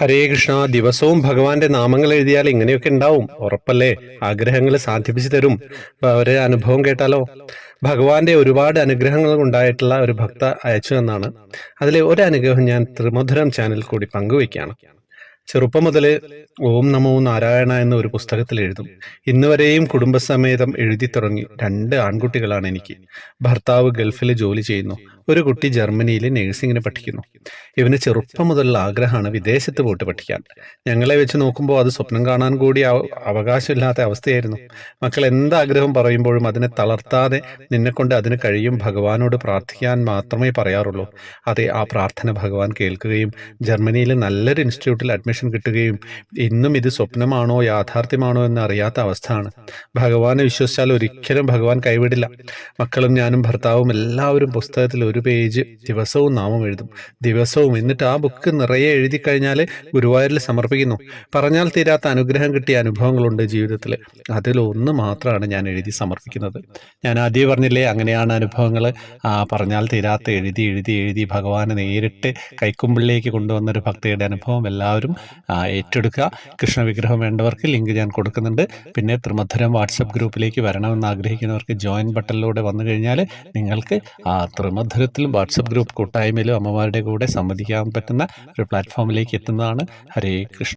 ഹരേ കൃഷ്ണ ദിവസവും ഭഗവാന്റെ നാമങ്ങൾ എഴുതിയാൽ ഇങ്ങനെയൊക്കെ ഉണ്ടാവും. ഉറപ്പല്ലേ? ആഗ്രഹങ്ങൾ സാധിപ്പിച്ചു തരും. അവരെ അനുഭവം കേട്ടാലോ? ഭഗവാന്റെ ഒരുപാട് അനുഗ്രഹങ്ങൾ ഉണ്ടായിട്ടുള്ള ഒരു ഭക്ത അയച്ചു എന്നാണ് അതിലെ ഒരു അനുഗ്രഹം ഞാൻ ത്രിമധുരം ചാനൽ കൂടി പങ്കുവയ്ക്കുകയാണ്. ചെറുപ്പം മുതൽ ഓം നമോ നാരായണ എന്ന ഒരു പുസ്തകത്തിൽ എഴുതും. ഇന്നുവരെയും കുടുംബസമേതം എഴുതി തുടങ്ങി രണ്ട് ആൺകുട്ടികളാണ് എനിക്ക്. ഭർത്താവ് ഗൾഫിൽ ജോലി ചെയ്യുന്നു. ഒരു കുട്ടി ജർമ്മനിയിൽ നഴ്സിംഗിന് പഠിക്കുന്നു. ഇവന് ചെറുപ്പം മുതലുള്ള ആഗ്രഹമാണ് വിദേശത്ത് പോയിട്ട് പഠിക്കാൻ. ഞങ്ങളെ വെച്ച് നോക്കുമ്പോൾ അത് സ്വപ്നം കാണാൻ കൂടി അവകാശമില്ലാത്ത അവസ്ഥയായിരുന്നു. മക്കൾ എന്താഗ്രഹം പറയുമ്പോഴും അതിനെ തളർത്താതെ നിന്നെക്കൊണ്ട് അതിന് കഴിയും ഭഗവാനോട് പ്രാർത്ഥിക്കാൻ മാത്രമേ പറയാറുള്ളൂ. അതെ ആ പ്രാർത്ഥന ഭഗവാൻ കേൾക്കുകയും ജർമ്മനിയിൽ നല്ലൊരു ഇൻസ്റ്റിറ്റ്യൂട്ടിൽ അഡ്മിഷൻ കിട്ടുകയും ഇന്നും ഇത് സ്വപ്നമാണോ യാഥാർത്ഥ്യമാണോ എന്ന് അറിയാത്ത അവസ്ഥയാണ്. ഭഗവാനെ വിശ്വസിച്ചാൽ ഒരിക്കലും ഭഗവാൻ കൈവിടില്ല. മക്കളും ഞാനും ഭർത്താവും എല്ലാവരും പുസ്തകത്തിൽ ഒരു പേജ് ദിവസവും നാമം എഴുതും. ദിവസവും എന്നിട്ട് ആ ബുക്ക് നിറയെ എഴുതി കഴിഞ്ഞാൽ ഗുരുവായൂരിൽ സമർപ്പിക്കുന്നു. പറഞ്ഞാൽ തീരാത്ത അനുഗ്രഹം കിട്ടിയ അനുഭവങ്ങളുണ്ട് ജീവിതത്തിൽ അതിലൊന്ന് മാത്രമാണ് ഞാൻ എഴുതി സമർപ്പിക്കുന്നത്. ഞാൻ ആദ്യം പറഞ്ഞില്ലേ അങ്ങനെയാണ് അനുഭവങ്ങൾ പറഞ്ഞാൽ തീരാത്ത എഴുതി എഴുതി എഴുതി ഭഗവാനെ നേരിട്ട് കൈക്കുമ്പിളിലേക്ക് കൊണ്ടുവന്ന ഒരു ഭക്തിയുടെ അനുഭവം എല്ലാവരും ഏറ്റെടുക്കുക. കൃഷ്ണ വിഗ്രഹം വേണ്ടവർക്ക് ലിങ്ക് ഞാൻ കൊടുക്കുന്നുണ്ട്. പിന്നെ ത്രിമധുരം വാട്സപ്പ് ഗ്രൂപ്പിലേക്ക് വരണമെന്ന് ആഗ്രഹിക്കുന്നവർക്ക് ജോയിൻ ബട്ടണിലൂടെ വന്നു കഴിഞ്ഞാൽ നിങ്ങൾക്ക് ആ ത്രിമധുരത്തിലും വാട്സപ്പ് ഗ്രൂപ്പ് കൂട്ടായ്മയിലും അമ്മമാരുടെ കൂടെ സംവദിക്കാൻ പറ്റുന്ന ഒരു പ്ലാറ്റ്ഫോമിലേക്ക് എത്തുന്നതാണ് ഹരേ കൃഷ്ണ.